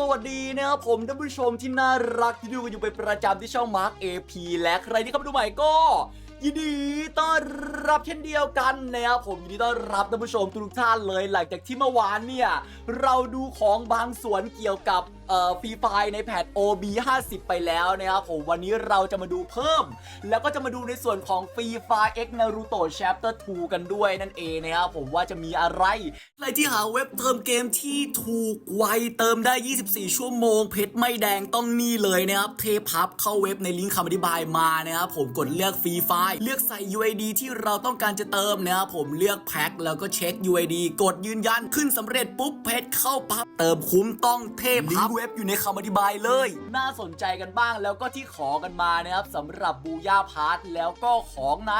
สวัสดีนะครับผมท่านผู้ชมที่น่ารักที่ดูกันอยู่เป็นประจำที่ช่องมาร์ก AP และใครที่เข้ามาดูใหม่ก็ ยินดีต้อนรับเช่นเดียวกันนะครับผมยินดีต้อนรับท่านผู้ชมทุกท่านเลยหลังจากที่เมื่อวานเนี่ยเราดูของบางส่วนเกี่ยวกับ ฟรีไฟในแพท OB 50 ไปแล้วนะครับผมวันนี้เราจะมาดูเพิ่ม แล้วก็จะมาดูในส่วนของฟรีไฟ X Naruto Chapter 2 กันด้วยนั่นเองนะครับผมว่าจะมีอะไรใครที่หาเว็บเติมเกมที่ถูกไวเติมได้ 24 ชั่วโมง เพชรไม่แดงต้องนี่เลยนะครับ เทพับเข้าเว็บในลิงก์คำอธิบายมานะครับผมกดเลือกฟรีไฟเลือกใส่ UID ที่เราต้องการจะเติมนะครับผมเลือกแพ็คแล้วก็เช็ค UID กดยืนยันขึ้นสำเร็จปุ๊บเพชรเข้าปั๊บเติมคุ้มต้องเทพับเว็บอยู่ในคำอธิบายเลย น่าสนใจกันบ้างแล้วก็ที่ขอกันมานะครับสำหรับบูย่าพาร์ทแล้วก็ของใน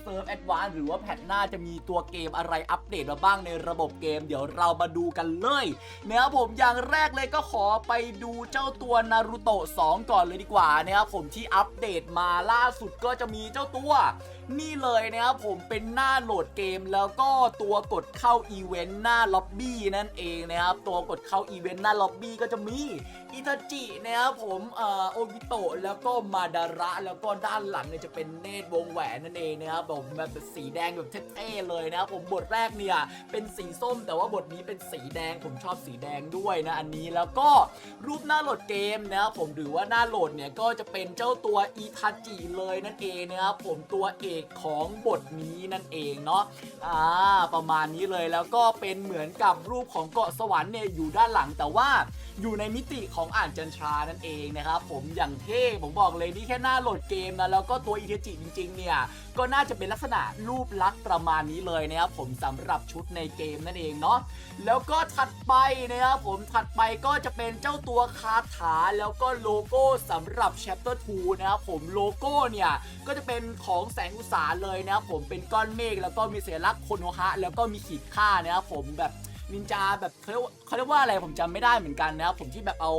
เซิร์ฟแอดวานหรือว่าแพทหน้าจะมีตัวเกมอะไรอัปเดตมาบ้างในระบบเกม เดี๋ยวเรามาดูกันเลยนะครับผมอย่างแรกเลยก็ขอไปดูเจ้าตัวนารูโตะ2ก่อนเลยดีกว่านะครับผมที่อัปเดตมาล่าสุดก็จะมีเจ้าตัวนี่เลยนะครับผมเป็นหน้าโหลดเกมแล้วก็ตัวกดเข้าอีเวนต์หน้าล็อบบี้นั่นเองนะครับตัวกดเข้าอีเวนต์หน้าล็อบบี้ก็จะมีอิตาจินะครับผมเอ่อโอบิโตะแล้วก็มาดาระแล้วก็ด้านหลังเนี่ยจะเป็นเนตรวงแหวนนั่นเองนะครับผมแบบสีแดงแบบเท่ๆเลยนะครับผมบทแรกเนี่ยเป็นสีส้ม แต่ว่าบทนี้เป็นสีแดงผมชอบสีแดงด้วยนะอันนี้แล้วก็รูปหน้าโหลดเกมนะครับผมหรือว่าหน้าโหลดเนี่ยก็จะเป็นเจ้าตัวอิทาจิเลยนั่นเองนะครับผมตัวเอกของบทนี้นั่นเองเนาะอ่าประมาณนี้เลยแล้วก็เป็นเหมือนกับรูปของเกาะสวรรค์เนี่ยอยู่ด้านหลังแต่ว่า อยู่ในมิติของอ่านจันทรานั่นเองนะครับผมอย่างเท่ผมบอกเลยนี่แค่หน้าโหลดเกมนะแล้วก็ตัวอิเทจิจริงๆเนี่ยก็น่าจะเป็นลักษณะรูปลักษณ์ประมาณนี้เลยนะครับผมสำหรับชุดในเกมนั่นเองเนาะแล้วก็ถัดไปนะครับผมถัดไปก็จะเป็นเจ้าตัวคาถาแล้วก็โลโก้สำหรับ Chapter 2นะครับผมโลโก้เนี่ยก็จะเป็นของแสงอุตสาเลยนะครับผมเป็นก้อนเมฆแล้วก็มีเสัญลักษณ์โคโนฮะแล้วก็มีขีดค่านะครับผมแบบ นินจาแบบเขาเรียกเขาเรียกว่าอะไรผมจำไม่ได้เหมือนกันนะครับผมที่แบบเอา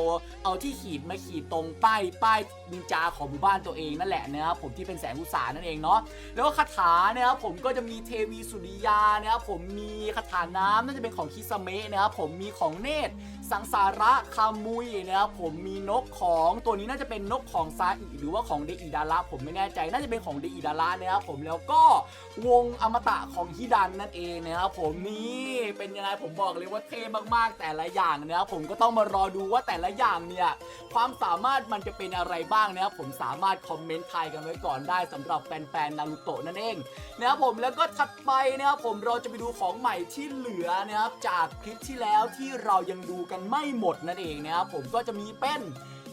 เอาที่ขีดมาขีดตรงป้ายป้ายนินจาของหมู่บ้านตัวเองนั่นแหละนะครับผมที่เป็นแสงอุตสานั่นเองเนาะแล้วก็คาถานะครับผมก็จะมีเทวีสุริยานะครับผมมีคาถาน้ำน่าจะเป็นของคิสเมะนะครับผมมีของเนตรสังสาระคามุยนะครับผมมีนกของตัวนี้น่าจะเป็นนกของซาอิหรือว่าของเดอิดาระผมไม่แน่ใจน่าจะเป็นของเดอิดาระนะครับผมแล้วก็วงอมตะของฮิดันนั่นเองนะครับผมนี่เป็นยังไงผมบอกอกเลยว่าเท่มากๆแต่ละอย่างนะครับผมก็ต้องมารอดูว่าแต่ละอย่างเนี่ยความสามารถมันจะเป็นอะไรบ้างนะครับผมสามารถคอมเมนต์ทายกันไว้ก่อนได้สำหรับแฟนๆนารูโตะนั่นเองนะครับผมแล้วก็ถัดไปนะครับผมเราจะไปดูของใหม่ที่เหลือนะครับจากคลิปที่แล้วที่เรายังดูกันไม่หมดนั่นเองนะครับผมก็จะมีเป็น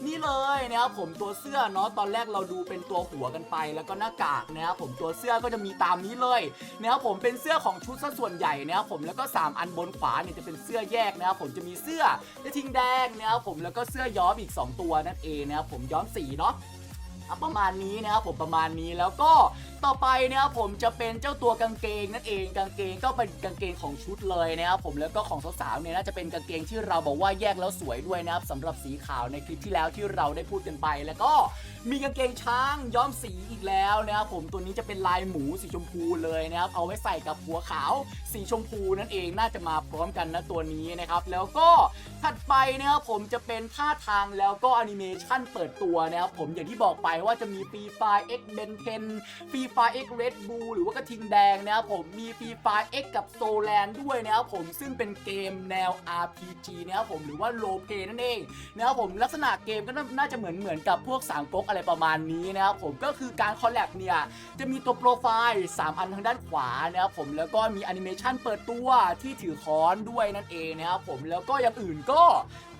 นี่เลยนะครับผมตัวเสื้อเนาะตอนแรกเราดูเป็นตัวหัวกันไป แล้วก็หน้ากากนะครับผมตัวเสื้อก็จะมีตามนี้เลยนะครับผมเป็นเสื้อของชุดซะส่วนใหญ่นะครับผมแล้วก็ 3 อันบนขวาเนี่ยจะเป็นเสื้อแยกนะครับผมจะมีเสื้อกระทิงแดงนะครับผมแล้วก็เสื้อย้อมอีก 2 ตัวนั่นเองนะครับผมย้อมสีเนาะ อะประมาณนี้นะครับผมประมาณนี้แล้วก็ต่อไปนะครับผมจะเป็นเจ้าตัวกางเกงนั่นเองกางเกงก็เป็นกางเกงของชุดเลยนะครับผมแล้วก็ของสาวๆเนี่ยน่าจะเป็นกางเกงที่เราบอกว่าแยกแล้วสวยด้วยนะครับสำหรับสีขาวในคลิปที่แล้วที่เราได้พูดกันไป แล้วก็มีกางเกงช้างย้อมสีอีกแล้วนะครับผมตัวนี้จะเป็นลายหมูสีชมพูเลยนะครับเอาไว้ใส่กับหัวขาว สีชมพูนั่นเองน่าจะมาพร้อมกันนะตัวนี้นะครับแล้วก็ถัดไปนะครับผมจะเป็นท่าทางแล้วก็แอนิเมชันเปิดตัวนะครับผมอย่างที่บอกไปว่าจะมีฟรีไฟ X Ben 10ฟรีไฟ X Red Bull หรือว่ากระทิงแดงนะครับผมมีฟรีไฟ X กับโซแลนด้วยนะครับผมซึ่งเป็นเกมแนว RPG นะครับผมหรือว่าโลเ y นั่นเองนะครับผมลักษณะเกมก็น่าจะเหมือนเหมือนกับพวกสามก๊กอะไรประมาณนี้นะครับผมก็คือการคอลแลบเนี่ยจะมีตัวโปรไฟล์ 3 อันทางด้านขวานะครับผมแล้วก็มีแอนิเมชันเปิดตัวที่ถือค้อนด้วยนั่นเองนะครับผมแล้วก็อย่างอื่นก็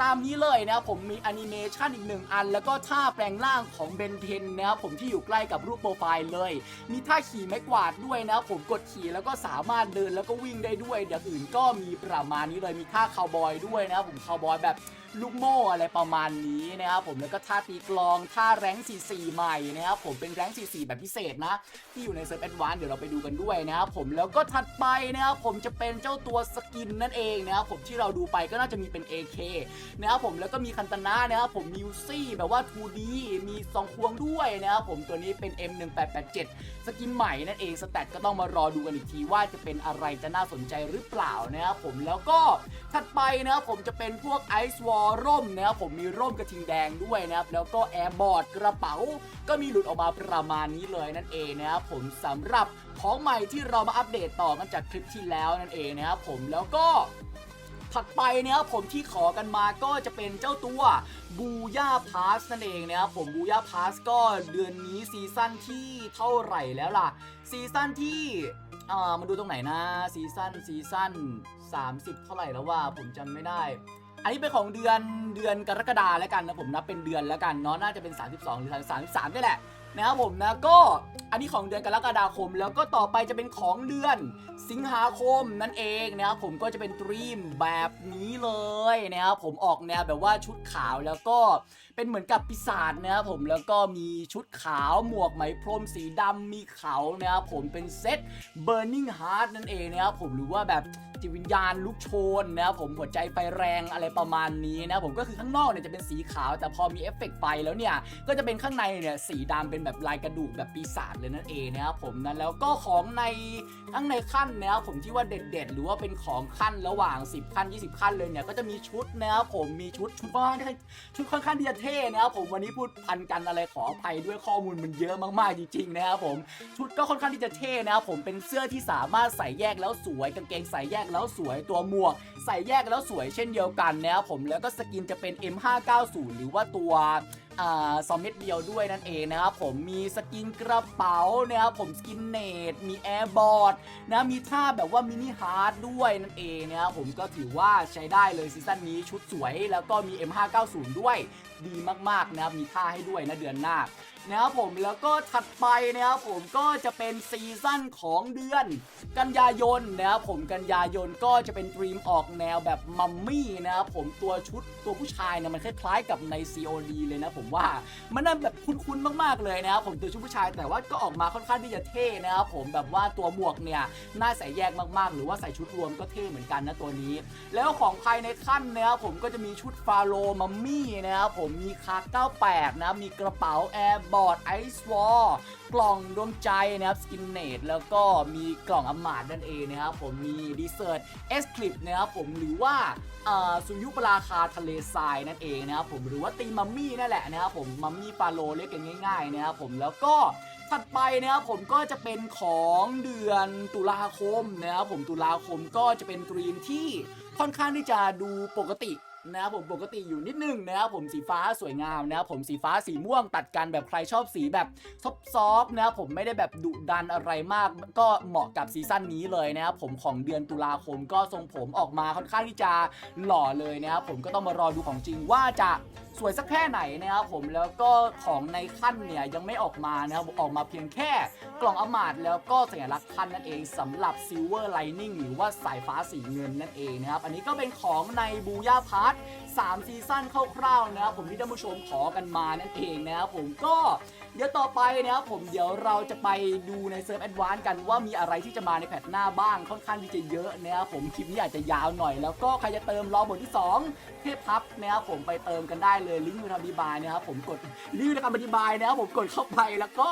ตามนี้เลยนะครับผมมีแอนิเมชันอีกหนึ่งอัน แล้วก็ท่าแปลงร่างของเบนเทนนะครับผมที่อยู่ใกล้กับรูปโปรไฟล์เลย มีท่าขี่ไม้กวาดด้วยนะครับผมกดขี่แล้วก็สามารถเดินแล้วก็วิ่งได้ด้วยอย่างอื่นก็มีประมาณนี้เลยมีท่าคาวบอยด้วยนะครับผมคาวบอยแบบลูกโม่อะไรประมาณนี้นะครับผมแล้วก็ท่าตีกลองท่าแรง44ใหม่นะครับผมเป็นแรง44แบบพิเศษนะ ที่อยู่ในเซิร์ฟแอดวานเดี๋ยวเราไปดูกันด้วยนะครับผมแล้วก็ถัดไปนะครับผมจะเป็นเจ้าตัวสกินนั่นเองนะครับผมที่เราดูไปก็น่าจะมีเป็น AK นะครับผมแล้วก็มีคันตนานะครับผมมิวซี่แบบว่า 2D มีซองควงด้วยนะครับผมตัวนี้เป็น M1887 สกินใหม่นั่นเองสแตทก็ต้องมารอดูกันอีกทีว่าจะเป็นอะไรจะน่าสนใจหรือเปล่านะครับผมแล้วก็ถัดไปนะครับผมจะเป็นพวก Ice Wall อร่มนะครับผมมีร่มกระทิงแดงด้วยนะครับแล้วก็แอร์บอร์ดกระเป๋า ก็มีหลุดออกมาประมาณนี้เลยนั่นเองนะครับผมสำหรับของใหม่ที่เรามาอัปเดตต่อกันจากคลิปที่แล้วนั่นเองนะครับผมแล้วก็ ถัดไปนะครับผมที่ขอกันมาก็จะเป็นเจ้าตัวบูย่าพาสนั่นเองนะครับผมบูย่าพาสก็เดือนนี้ซีซั่นที่เท่าไหร่แล้วล่ะ ซีซั่นที่อ่ามาดูตรงไหนนะซีซั่นซีซั่น30 เท่าไหร่แล้วว่าผมจำไม่ได้ อันนี้เป็นของเดือนเดือนกรกฎาแล้วกันนะผมนับเป็นเดือนแล้วกันเนาะน่าจะเป็น 32 หรือ 33นี่แหละ นะครับผมนะก็อันนี้ของเดือนกรกฎาคม แล้วก็ต่อไปจะเป็นของเดือนสิงหาคมนั่นเองนะครับผมก็จะเป็นดรีมแบบนี้เลยนะครับผมออกแนวแบบว่าชุดขาวแล้วก็เป็นเหมือนกับปีศาจนะครับผมแล้วก็มีชุดขาวหมวกไหมพรมสีดำมีเขานะครับผมเป็นเซต Burning Heart นั่นเองนะครับผมหรือว่าแบบ จิตวิญญาณลุกโชนนะครับผมหัวใจไฟแรงอะไรประมาณนี้นะผมก็คือข้างนอกเนี่ยจะเป็นสีขาว แต่พอมีเอฟเฟกต์ไฟแล้วเนี่ยก็จะเป็นข้างในเนี่ยสีดำเป็นแบบลายกระดูกแบบปีศาจเลยนั่นเองนะครับผมนั้นแล้วก็ของในทั้งในขั้นนะครับผมที่ว่าเด็ด ๆ หรือว่าเป็นของขั้นระหว่าง 10 ขั้น 20 ขั้นเลยเนี่ยก็จะมีชุดนะครับผมมีชุดชุดว่าชุดค่อนข้างที่จะเท่นะครับผมวันนี้พูดพันกันอะไรขออภัยด้วยข้อมูลมันเยอะมากๆจริงๆนะครับผมชุดก็ค่อนข้างที่จะเท่นะครับผมเป็นเสื้อที่สามารถใส่แยกแล้วสวยกางเกงใส่แยกแล้วสวยตัวหมวก ใส่แยกแล้วสวยเช่นเดียวกันนะครับผมแล้วก็สกินจะเป็น M590 หรือว่าตัวสองเม็ดเดียวด้วยนั่นเองนะครับผมมีสกินกระเป๋านะครับผมสกินเนตมีแอร์บอร์ดนะมีท่าแบบว่ามินิฮาร์ดด้วยนั่นเองนะครับผมก็ถือว่าใช้ได้เลยซีซั่นนี้ชุดสวยแล้วก็มี M590 ด้วยดีมากๆนะครับมีท่าให้ด้วยนะเดือนหน้า นะครับผมแล้วก็ถัดไปนะครับผมก็จะเป็นซีซั่นของเดือน กันยายนนะครับผมกันยายนก็จะเป็นดรีมออกแนวแบบมัมมี่นะครับผมตัวชุด ตัวผู้ชายเนี่ยมันคล้ายๆกับใน COD เลยนะผมว่ามันนั่นแบบคุ้นๆมากๆเลยนะครับผมตัวชุดผู้ชายแต่ว่าก็ออกมาค่อนข้างที่จะเท่นะครับผมแบบว่าตัวหมวกเนี่ยน่าใส่แยกมากๆ หรือว่าใส่ชุดรวมก็เท่เหมือนกันนะตัวนี้ แล้วของภายในขั้นนะครับผมก็จะมีชุดฟาโลมัมมี่นะครับผมมีคา98นะมีกระเป๋าแอร์บอร์ดไอซ์วอลกล่องดวงใจนะครับสกินเนตแล้วก็มีกล่องอมาดนั่นเองนะครับผมมีดีเซอร์ตเอสคลิปนะครับผมหรือว่าสุยุปราคาทะเลซายนั่นเองนะครับผมหรือว่าตีมัมมี่นั่นแหละนะครับผมมัมมี่ฟาโลเรียกกันง่าย ๆ นะครับผมแล้วก็ถัดไปนะครับผมก็จะเป็นของเดือนตุลาคมนะครับผมตุลาคมก็จะเป็นกรีนที่ค่อนข้างที่จะดูปกติ นะครับผมปกติอยู่นิดนึงนะครับผมสีฟ้าสวยงามนะครับผมสีฟ้าสีม่วงตัดกันแบบใครชอบสีแบบซอฟๆนะครับผมไม่ได้แบบดุดันอะไรมาก ก็เหมาะกับซีซั่นนี้เลยนะครับผมของเดือนตุลาคมก็ทรงผมออกมาค่อนข้างที่จะหล่อเลยนะครับผมก็ต้องมารอดูของจริงว่าจะสวยสักแค่ไหนนะครับผมแล้วก็ของในขั้นเนี่ยยังไม่ออกมานะครับออกมาเพียงแค่กล่องอมาดแล้วก็สัญลักษณ์ขั้นนั่นเองสำหรับ Silver Lining หรือว่าสายฟ้าสีเงินนั่นเองนะครับอันนี้ก็เป็นของในบูย่าพาร์ท3ซีซั่นคร่าวๆนะครับผมที่ท่านผู้ชมขอกันมานั่นเองนะครับผมก็ เดี๋ยวต่อไปนะครับผมเดี๋ยวเราจะไปดูในเซิร์ฟแอดวานซ์กันว่ามีอะไรที่จะมาในแพทหน้าบ้างค่อนข้างที่จะเยอะนะครับผมคลิปนี้อาจจะยาวหน่อย แล้วก็ใครจะเติมรอบทที่ 2 เทพพับนะครับผมไปเติมกันได้เลยลิงก์อยู่ในคำอธิบายนะครับผมกดลิงก์อยู่ในคำอธิบายนะครับผมกดเข้าไปแล้วก็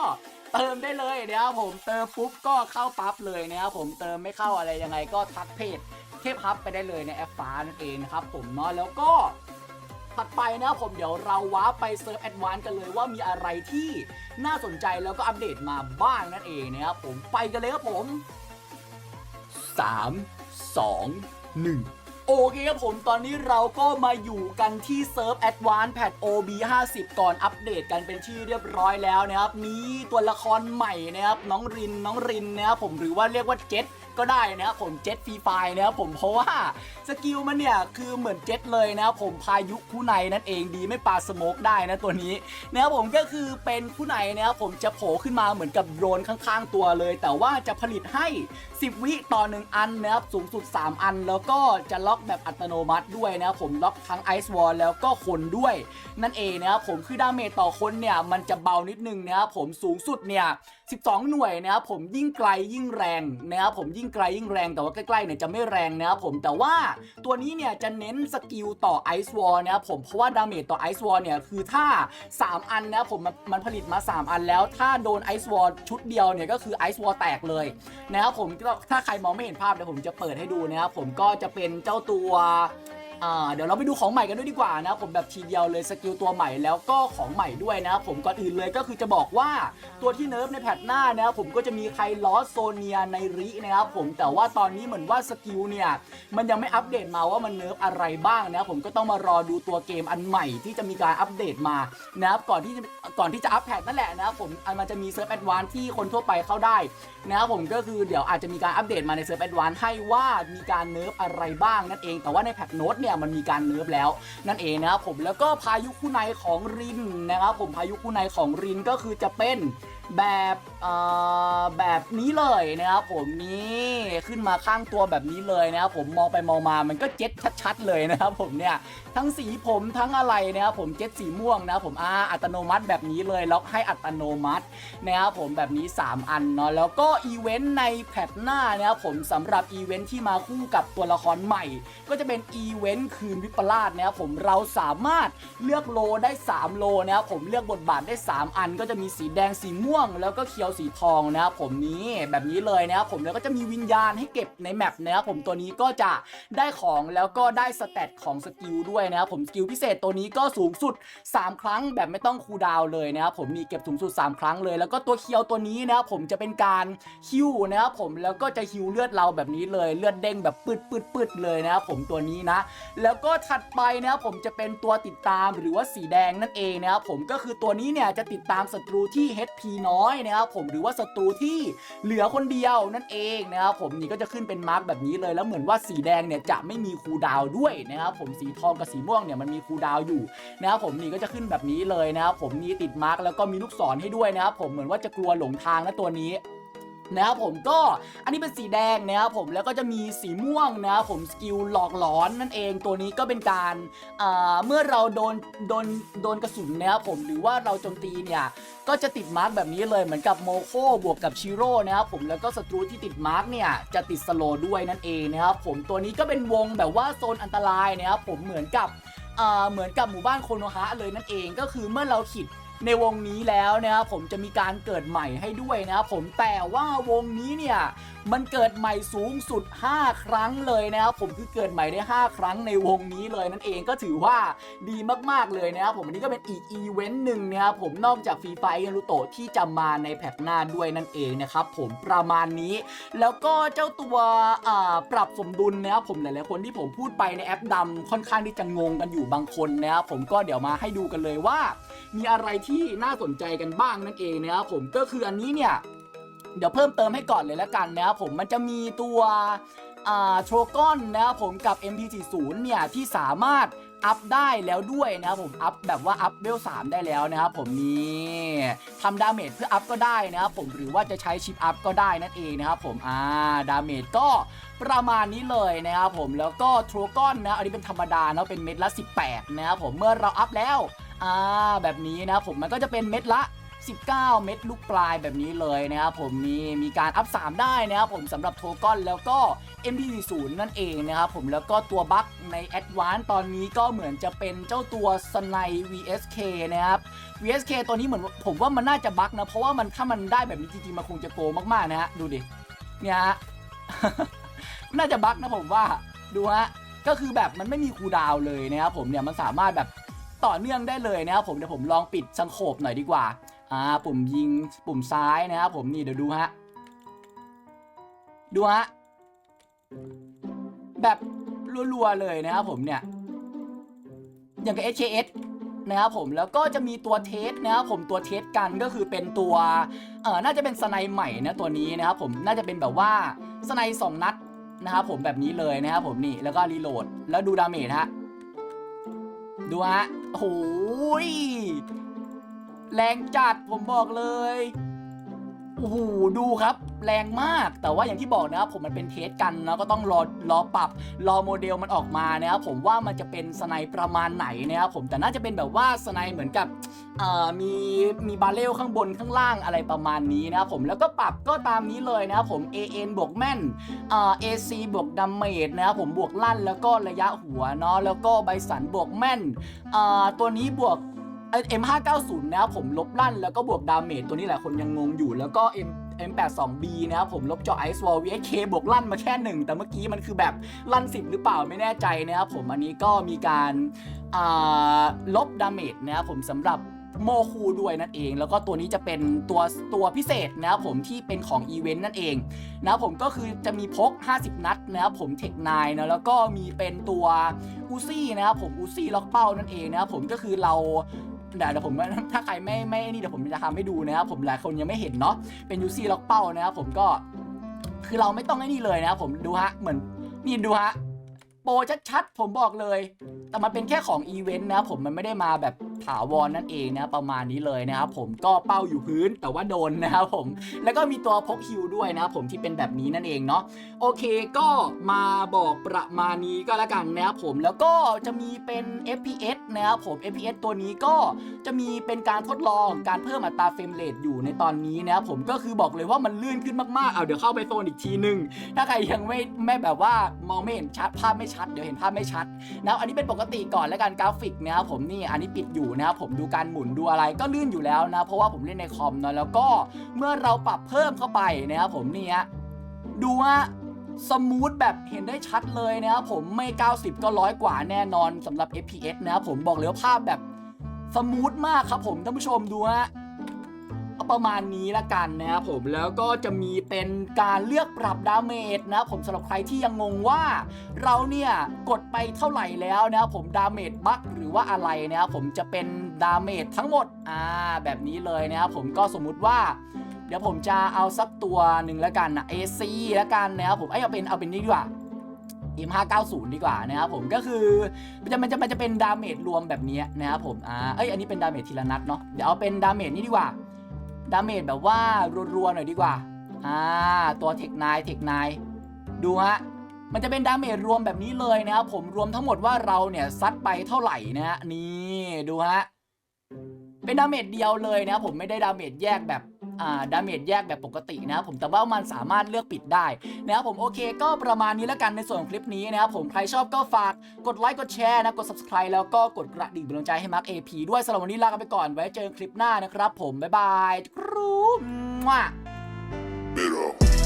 เติมได้เลยนะครับผมเติมปุ๊บก็เข้าปั๊บเลยนะครับผมเติมไม่เข้าอะไรยังไงก็ทักเพจเทพับไปได้เลยในแอปฟ้านั่นเองนะครับผมเนาะแล้วก็ ถัดไปนะครับผมเดี๋ยวเราว้าไปเซิร์ฟแอดวานกันเลยว่ามีอะไรที่น่าสนใจแล้วก็อัปเดตมาบ้างนั่นเองนะครับผมไปกันเลยครับผม 3 2 1โอเคครับผมตอนนี้เราก็มาอยู่กันที่เซิร์ฟ Advanced Patch OB 50 ก่อนอัปเดตกันเป็นที่เรียบร้อยแล้วนะครับมีตัวละครใหม่นะครับ น้องรินน้องรินนะครับผมหรือว่าเรียกว่าเจ็ต ก็ได้นะครับผมเจ็ตฟรีไฟนะครับผมเพราะว่าสกิลมันเนี่ยคือเหมือนเจ็ตเลยนะครับผมพายุผู้ในนั่นเองดีไม่ปาสโมกได้นะตัวนี้นะครับผมก็คือเป็นผู้ในนะครับผมจะโผล่ขึ้นมาเหมือนกับโดรนข้างๆตัวเลย แต่ว่าจะผลิตให้ 10 วิต่อ 1 อันนะครับสูงสุด 3 อัน แล้วก็จะล็อกแบบอัตโนมัติด้วยนะครับผมล็อกทั้งไอซ์วอลแล้วก็คนด้วย นั่นเองนะครับผมคือดาเมจต่อคนเนี่ยมันจะเบานิดนึงนะครับผมสูงสุดเนี่ย 12 หน่วยนะครับผมยิ่งไกลยิ่งแรงนะครับผมยิ่งไกลยิ่งแรงแต่ว่าใกล้ๆเนี่ยจะไม่แรงนะครับผมแต่ว่าตัวนี้เนี่ยจะเน้นสกิลต่อไอซ์วอลนะครับผมเพราะว่าดาเมจต่อไอซ์วอลเนี่ยคือถ้า 3 อันนะครับผมมันผลิตมา 3 อันแล้ว ถ้าโดนไอซ์วอลชุดเดียวเนี่ยก็คือไอซ์วอลแตกเลยนะครับผมถ้าใครมองไม่เห็นภาพเดี๋ยวผมจะเปิดให้ดูนะครับผมก็จะเป็นเจ้าตัว อ่าเดี๋ยวเราไปดูของใหม่กันด้วยดีกว่านะครับผมแบบทีเดียวเลยสกิลตัวใหม่แล้วก็ของใหม่ด้วยนะครับผมก่อนอื่นเลยก็คือจะบอกว่าตัวที่เนิร์ฟในแพทหน้านะครับผมก็จะมีใครลอสโซเนียในรินะครับผมแต่ว่าตอนนี้เหมือนว่าสกิลเนี่ยมันยังไม่อัปเดตมาว่ามันเนิร์ฟอะไรบ้างนะครับผมก็ต้องมารอดูตัวเกมอันใหม่ที่จะมีการอัปเดตมานะครับก่อนที่ก่อนที่จะอัปแพทนั่นแหละนะครับผมมันจะมีเซิร์ฟแอดวานที่คนทั่วไปเข้าได้นะครับผมก็คือเดี๋ยวอาจจะมีการอัปเดตมาในเซิร์ฟแอดวานให้ว่ามีการเนิร์ฟอะไรบ้างนั่นเองแต่ว่าในแพทโน้ตเนี่ยมันมีการเนิร์ฟแล้ว นั่นเองนะครับผมแล้วก็พายุคู่ในของรินนะครับผมพายุคู่ในของรินก็คือจะเป็นแบบแบบนี้เลยนะครับผมนี่ขึ้นมาข้างตัวแบบนี้เลยนะครับผมมองไปมองมามันก็เจ็ตชัด ๆ เลยนะครับผมเนี่ยทั้งสีผมทั้งอะไรนะครับผมเจ็ตสีม่วงนะครับผมอ่าอัตโนมัติแบบนี้เลยล็อกให้อัตโนมัตินะครับผมแบบนี้ 3 อันเนาะแล้วก็อีเวนต์ในแพทหน้านะครับผมสำหรับอีเวนต์ที่มาคู่กับตัวละครใหม่ ก็จะเป็นอีเวนต์คืนวิปลาสนะครับผมเราสามารถเลือกโลได้ 3 โลนะครับผมเลือกบทบาทได้ 3 อัน ก็จะมีสีแดงสีม่วง แล้วก็เขียวสีทองนะครับผมนี้แบบนี้เลยนะครับผมแล้วก็จะมีวิญญาณให้เก็บในแมปนะครับผมตัวนี้ก็จะได้ของแล้วก็ได้สเตตของสกิลด้วยยนะครับผมสกิลพิเศษตัวนี้ก็สูงสุด 3 ครั้งแบบไม่ต้องคูดาวเลยนะครับผมมีเก็บสูงสุด 3 ครั้งเลย แล้วก็ตัวเคียวตัวนี้นะครับผมจะเป็นการฮิวนะครับผมแล้วก็จะฮิวเลือดเราแบบนี้เลยเลือดเด้งแบบปืดปืดปืดเลยนะครับผมตัวนี้นะ แล้วก็ถัดไปนะครับผมจะเป็นตัวติดตามหรือว่าสีแดงนั่นเองนะครับผมก็คือตัวนี้เนี่ยจะติดตามศัตรูที่ HP น้อยนะครับผมหรือว่าศัตรูที่เหลือคนเดียวนั่นเองนะครับผมนี่ก็จะขึ้นเป็นมาร์กแบบนี้เลยแล้วเหมือนว่าสีแดงเนี่ยจะไม่มีคูดาวด้วยนะครับผมสีทองกับสีม่วงเนี่ยมันมีคูลดาวอยู่นะครับผมนี่ก็จะขึ้นแบบนี้เลยนะครับผมนี่ติดมาร์กแล้วก็มีลูกศรให้ด้วยนะครับผมเหมือนว่าจะกลัวหลงทางนะตัวนี้ นะครับผมก็อันนี้เป็นสีแดงนะครับผมแล้วก็จะมีสีม่วงนะครับผมสกิลหลอกหลอนนั่นเองตัวนี้ก็เป็นการอ่าเมื่อเราโดนโดนโดนกระสุนนะครับผมหรือว่าเราโจมตีเนี่ยก็จะติดมาร์กแบบนี้เลยเหมือนกับโมโคบวกกับชิโร่นะครับผมแล้วก็ศัตรูที่ติดมาร์กเนี่ยจะติดสโลด้วยนั่นเองนะครับผมตัวนี้ก็เป็นวงแบบว่าโซนอันตรายนะครับผมเหมือนกับอ่าเหมือนกับหมู่บ้านโคโนฮะเลยนั่นเองก็คือเมื่อเราขิด ในวงนี้แล้วนะครับผมจะมีการเกิดใหม่ให้ด้วยนะครับผมแต่ว่าวงนี้เนี่ยมันเกิดใหม่สูงสุด 5 ครั้งเลยนะครับผมคือเกิดใหม่ได้ 5 ครั้งในวงนี้เลยนั่นเองก็ถือว่าดีมากๆเลยนะครับผมอันนี้ก็เป็นอีกอีเวนต์หนึ่งนะครับผมนอกจากฟรีไฟนารูโตที่จะมาในแพทหน้าด้วยนั่นเองนะครับผมประมาณนี้ แล้วก็เจ้าตัวปรับสมดุลนะครับผมหลายๆคนที่ผมพูดไปในแอปดำค่อนข้างที่จะงงกันอยู่บางคนนะครับผมก็เดี๋ยวมาให้ดูกันเลยว่า มีอะไรที่น่าสนใจกันบ้างนั่นเองนะครับผมก็คืออันนี้เนี่ย เดี๋ยวเพิ่มเติมให้ก่อนเลยแล้วกันนะครับผมมันจะมีตัวอ่าโทรกอนนะครับผมกับ MP40 เนี่ยที่สามารถอัพได้แล้วด้วยนะครับผมอัพแบบว่าอัพเวล3ได้แล้วนะครับผมนี่ทำดาเมจเพื่ออัพก็ได้นะครับผมหรือว่าจะใช้ชิปอัพก็ได้นั่นเองนะครับผมอ่าดาเมจก็ประมาณนี้เลยนะครับผมแล้วก็โทรกอนนะอันนี้เป็นธรรมดาเนาะเป็นเม็ดละ 18 นะครับผมเมื่อเราอัพแล้วอ่าแบบนี้นะครับผมมันก็จะเป็นเม็ดละ 19 เม็ดลูกปลายแบบนี้เลยนะครับผมมีมีการอัพ 3 ได้นะครับผมสำหรับโทกอนแล้วก็ MP40 นั่นเองนะครับผมแล้วก็ตัวบัคใน Advance ตอนนี้ก็เหมือนจะเป็นเจ้าตัวสไน VSK นะครับ VSK ตัวนี้เหมือนผมว่ามันน่าจะบัคนะ เพราะว่ามันถ้ามันได้แบบนี้จริงๆ มันคงจะโกมากๆนะฮะดูดิเนี่ยฮะน่าจะบัคนะผมว่าดูฮะก็คือแบบมันไม่มีคูดาวเลยนะครับผมเนี่ยมันสามารถแบบต่อเนื่องได้เลยนะครับผมเดี๋ยวผมลองปิดสังโขบหน่อยดีกว่า อ่าปุ่มยิงปุ่มซ้ายนะครับผมนี่เดี๋ยวดูฮะดูฮะแบบรัวๆเลยนะครับผมเนี่ยอย่างกับ HKS นะครับผมแล้วก็จะมีตัวเทสนะครับผมตัวเทสกันก็คือเป็นตัวเออน่าจะเป็นสไนใหม่นะตัวนี้นะครับผมน่าจะเป็นแบบว่าสไนสองนัดนะครับผมแบบนี้เลยนะครับผมนี่แล้วก็รีโหลดแล้วดูดาเมจฮะดูฮะโอ้ย แรงจัดผมบอกเลยโอ้โหดูครับ แรงมากแต่ว่าอย่างที่บอกนะครับผมมันเป็นเทสกันนะก็ต้องรอรอปรับรอโมเดลมันออกมานะครับผมว่ามันจะเป็นสไนประมาณไหนนะครับผมแต่น่าจะเป็นแบบว่าสไนเหมือนกับมีมีบาเรลข้างบนข้างล่างอะไรประมาณนี้นะครับผมแล้วก็ปรับก็ตามนี้เลยนะครับผม AN บวกแม่นเอ่อ AC บวกดัมเมจนะครับผมบวกลั่นแล้วก็ระยะหัวเนาะแล้วก็ใบสันบวกแม่นตัวนี้บวก M590 นะครับผมลบลั่นแล้วก็บวกดาเมจตัวนี้หลายคนยังงงอยู่แล้วก็ M M82B นะครับผมลบจอ Ice Wall VSK บวกลั่นมาแค่หนึ่งแต่เมื่อกี้มันคือแบบลั่น 10 หรือเปล่าไม่แน่ใจนะครับผมอันนี้ก็มีการาลบดาเมจนะครับผมสำหรับโมคูด้วยนั่นเอง แล้วก็ตัวนี้จะเป็นตัวตัวพิเศษนะครับผมที่เป็นของอีเวนต์นั่นเอง นะครับผมก็คือจะมีพก 50 นัดนะครับผมเทคนายนะแล้วก็มีเป็นตัวอูซี่นะครับผมอูซี่ล็อกเป้านั่นเองนะครับผมก็คือเรา เดี๋ยวผมถ้าใครไม่ไม่นี่เดี๋ยวผมจะทำให้ดูนะครับผมหลายคนยังไม่เห็นเนาะเป็นยูซี่ล็อกเป้านะครับผมก็คือเราไม่ต้องไอ้นี่เลยนะครับผมดูฮะเหมือนนี่ดูฮะโปรชัดๆผมบอกเลย แต่มันเป็นแค่ของอีเวนต์นะครับผมมันไม่ได้มาแบบ ถาวรนั่นเองนะประมาณนี้เลยนะครับผมก็เป้าอยู่พื้นแต่ว่าโดนนะครับผมแล้วก็มีตัวพกฮิวด้วยนะครับผมที่เป็นแบบนี้นั่นเองเนาะโอเคก็มาบอกประมาณนี้ก็แล้วกันนะครับผมแล้วก็จะมีเป็น FPS นะครับผม FPS ตัวนี้ก็จะมีเป็นการทดลองการเพิ่มอัตราเฟรมเรทอยู่ในตอนนี้นะครับผมก็คือบอกเลยว่ามันลื่นขึ้นมากๆเอาเดี๋ยวเข้าไปโซนอีกทีหนึ่งถ้าใครยังไม่ไม่แบบว่ามองไม่เห็นชัดภาพไม่ชัดเดี๋ยวเห็นภาพไม่ชัดนะอันนี้เป็นปกติก่อนแล้วกันกราฟิกนะครับผมนี่อันนี้ปิดอยูู่่นะครับผมดูการหมุนดูอะไรก็ลื่นอยู่แล้วนะ เพราะว่าผมเล่นในคอมเนาะแล้วก็เมื่อเราปรับเพิ่มเข้าไปนะครับผมนี่ฮะดูว่าสมูทแบบเห็นได้ชัดเลยนะครับผมไม่ 90 ก็ร้อยกว่าแน่นอนสำหรับ FPS นะครับผมบอกเลยว่าภาพแบบสมูทมากครับผมท่านผู้ชมดูฮะ ประมาณนี้ละกันนะครับผมแล้วก็จะมีเป็นการเลือกปรับดาเมจนะครับผมสำหรับใครที่ยังงงว่า เราเนี่ยกดไปเท่าไหร่แล้วนะครับผมดาเมจบัคหรือว่าอะไรนะครับผมจะเป็นดาเมจทั้งหมดอ่าแบบนี้เลยนะครับผมก็สมมุติว่าเดี๋ยวผมจะเอาสักตัวหนึ่งแล้วกันนะ AC แล้วกันนะครับผมเอ้เอาเป็นเอาเป็นนี่ดีกว่า M590 ดีกว่านะครับผมก็คือมันจะมันจะมันจะเป็นดาเมจรวมแบบนี้นะครับผมอ่าเอ้ยอันนี้เป็นดาเมจทีละนัดเนาะเดี๋ยวเอาเป็นดาเมจนี่ดีกว่า ดาเมจแบบว่ารัวๆหน่อยดีกว่า อ่า ตัวเทคนายเทคนายดูฮะ มันจะเป็นดาเมจรวมแบบนี้เลยนะครับผมรวมทั้งหมดว่าเราเนี่ยซัดไปเท่าไหร่นะฮะนี่ดูฮะ เป็นดาเมจเดียวเลยนะครับผมไม่ได้ดาเมจแยกแบบ ดาเมจแยกแบบปกตินะครับผมแต่ว่ามันสามารถเลือกปิดได้นะครับผมโอเคก็ประมาณนี้แล้วกันในส่วนของคลิปนี้นะครับผมใครชอบก็ฝากกดไลค์กดแชร์นะกด subscribe แล้วก็กดกระดิ่งเป็นกำลังใจให้มาร์ค AP ด้วยสำหรับวันนี้ลากันไปก่อนไว้เจอกันคลิปหน้านะครับ ผมบ๊ายบายครูม Middle.